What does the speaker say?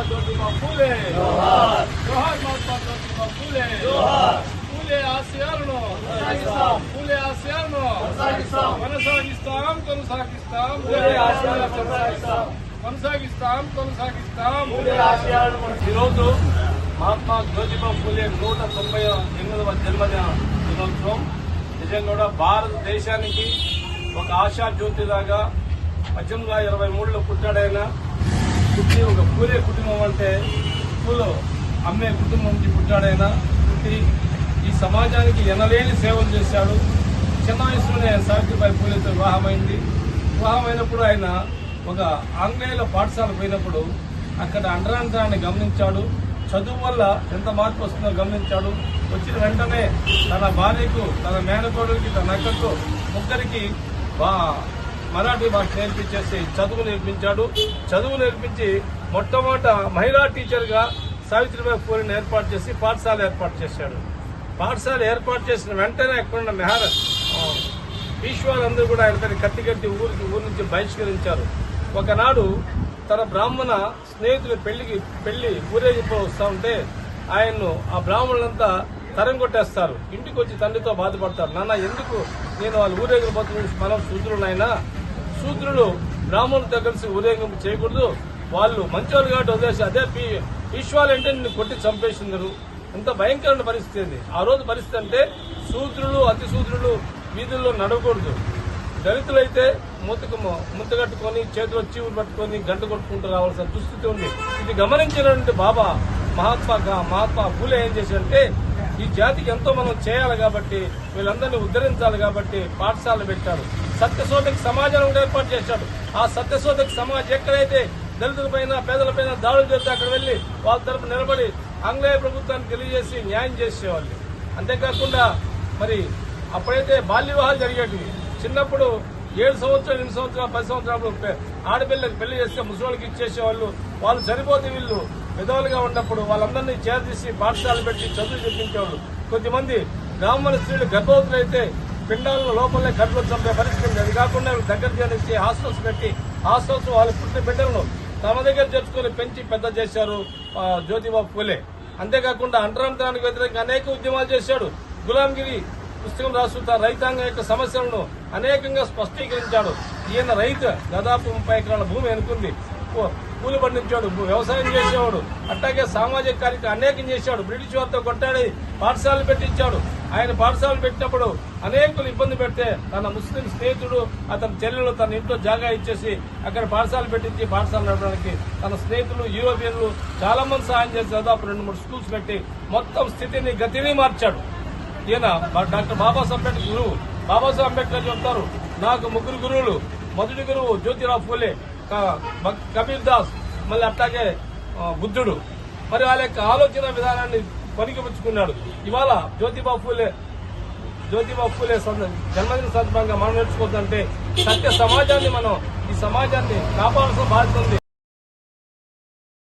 జోహార్ మహాత్మా జ్యోతిబా ఫూలే జోహార్ మహాత్మా జ్యోతిబా ఫూలే ఫూలే ఆశయాలను ఫూలే ఆశయాలను కొనసాగిస్తాం కొనసాగిస్తాం ఫూలే ఆశయాలను కొనసాగిస్తాం కొనసాగిస్తాం కొనసాగిస్తాం ఈరోజు మహాత్మా జ్యోతిబా ఫూలే నూట తొంభై ఎనిమిదవ జన్మదిన దినోత్సవం. నిజంగా కూడా భారతదేశానికి ఒక ఆశా జ్యోతిలాగా పద్దెనిమిది వందల ఇరవై మూడులో పుట్టాడైనా పుట్టి ఒక పూలే కుటుంబం అంటే పూలు అమ్మే కుటుంబం నుంచి పుట్టాడైనా పుట్టి ఈ సమాజానికి ఎనలేని సేవలు చేశాడు. చిన్న వయసులోనే సావిత్రిబాయి పూలేతో వివాహమైంది. వివాహమైనప్పుడు ఆయన ఒక ఆంగ్లేయుల పాఠశాల పోయినప్పుడు అక్కడ అండరాంతరాన్ని గమనించాడు. చదువు వల్ల ఎంత మార్పు వస్తుందో గమనించాడు. వచ్చిన వెంటనే తన భార్యకు తన మేనకోడులకి తన అక్కకు ముగ్గురికి బా మరాఠీ భాష నేర్పించేసి చదువు నేర్పించాడు. చదువు నేర్పించి మొట్టమొదట మహిళా టీచర్గా సావిత్రిబాయి పూరిని ఏర్పాటు చేసి పాఠశాల ఏర్పాటు చేశాడు. పాఠశాల ఏర్పాటు చేసిన వెంటనే అక్కడున్న మెహార ఈశ్వరులందరూ కూడా ఆయన పైన కత్తి కట్టి ఊరికి ఊరి నుంచి బహిష్కరించారు. ఒకనాడు తన బ్రాహ్మణ స్నేహితులు పెళ్ళికి పెళ్ళి ఊరేగింపు వస్తూ ఉంటే ఆయన్ను ఆ బ్రాహ్మణులంతా తరం కొట్టేస్తారు. ఇంటికి వచ్చి తండ్రితో బాధపడతారు. నాన్న ఎందుకు నేను వాళ్ళు ఊరేగిపోతున్న మనం నాయనా? శూద్రులు బ్రాహ్మణులతో కలిసి ఉదయం చేయకూడదు. వాళ్ళు మంచోళ్ళు కాబట్టి వదిలేసి అదే పీ- అంటే నిన్ను కొట్టి చంపేసిందరు. ఇంత భయంకరమైన పరిస్థితి అండి ఆ రోజు పరిస్థితి అంటే శూద్రులు అతి శూద్రులు వీధుల్లో నడవకూడదు. దళితులైతే మూతకు ముద్ద కట్టుకొని చేతిలో చీవులు పట్టుకొని గంట కొట్టుకుంటూ రావాల్సిన దుస్థితి ఉంది. ఇది గమనించినటువంటి బాబా మహాత్మా మహాత్మా పూలే ఏం చేశారంటే ఈ జాతికి ఎంతో మనం చేయాలి కాబట్టి వీళ్ళందరినీ ఉద్ధరించాలి కాబట్టి పాఠశాలలు పెట్టారు. సత్యశోధక సమాజాన్ని కూడా ఏర్పాటు చేశాడు. ఆ సత్యశోధక సమాజం ఎక్కడైతే దళితులపైన పేదలపైన దాడులు చేస్తే అక్కడ వెళ్ళి వాళ్ళ తరపు నిలబడి ఆంగ్లేయ ప్రభుత్వానికి తెలియజేసి న్యాయం చేసేవాళ్ళు. అంతేకాకుండా మరి అప్పుడైతే బాల్య వివాహాలు జరిగేటివి. చిన్నప్పుడు ఏడు సంవత్సరాలు ఎనిమిది సంవత్సరాలు పది సంవత్సరాలు ఆడపిల్లకి పెళ్ళి చేస్తే ముసలికి ఇచ్చేసేవాళ్ళు. వాళ్ళు సరిపోతే వీళ్ళు విధవులుగా ఉన్నప్పుడు వాళ్ళందరినీ చేరదీసి పాఠశాలలు పెట్టి చదువు చెప్పించేవాళ్ళు. కొద్దిమంది బ్రాహ్మణ స్త్రీలు గర్భవతులైతే పిండాలను లోపలే కడుపులో చంపే పరిస్థితి ఉంది అది కాకుండా దగ్గర చేసి హాస్టల్స్ పెట్టి హాస్టల్స్ వాళ్ళ పుట్టిన బిడ్డలను తమ దగ్గర చేర్చుకొని పెంచి పెద్ద చేశారు జ్యోతిబాబు పూలే. అంతేకాకుండా అంటరాంతరానికి వ్యతిరేకంగా అనేక ఉద్యమాలు చేశాడు. గులాంగిరి పుస్తకం రాసుతా రైతాంగం యొక్క సమస్యలను అనేకంగా స్పష్టీకరించాడు. ఈయన రైతు దాదాపు ముప్పై ఎకరాల భూమి అనుకుంది. పూలు పండించాడు వ్యవసాయం చేసేవాడు అట్లాగే సామాజిక కార్యక్రమం అనేకం చేశాడు. బ్రిటిష్ వారితో కొట్టాడి పాఠశాలలు పెట్టించాడు. ఆయన పాఠశాలలు పెట్టినప్పుడు అనేకులు ఇబ్బంది పెడితే తన ముస్లిం స్నేహితుడు అతని చెల్లెలు తన ఇంట్లో జాగా ఇచ్చేసి అక్కడ పాఠశాలలు పెట్టించి పాఠశాల నడపడానికి తన స్నేహితులు యూరోపియన్లు చాలా మంది సహాయం చేసి దాదాపు రెండు మూడు స్కూల్స్ పెట్టి మొత్తం స్థితిని గతిని మార్చాడు. ఈయన డాక్టర్ బాబాసాహెబ్ అంబేద్కర్ గురువు. బాబాసాహెబ్ అంబేద్కర్ చెప్తారు నాకు ముగ్గురు గురువులు. మొదటి గురువు జ్యోతిరావు ఫూలే. కబీర్ దాస్ మళ్ళీ అట్లాగే బుద్ధుడు మరి వాళ్ళ యొక్క ఆలోచన విధానాన్ని పనికిపుచ్చుకున్నాడు. ఇవాళ జ్యోతిబా ఫూలే జ్యోతిబా ఫూలే జన్మదిన సందర్భంగా మనం నేర్చుకోవద్దంటే సత్య సమాజాన్ని మనం ఈ సమాజాన్ని కాపాడాల్సిన బాధ్యత ఉంది.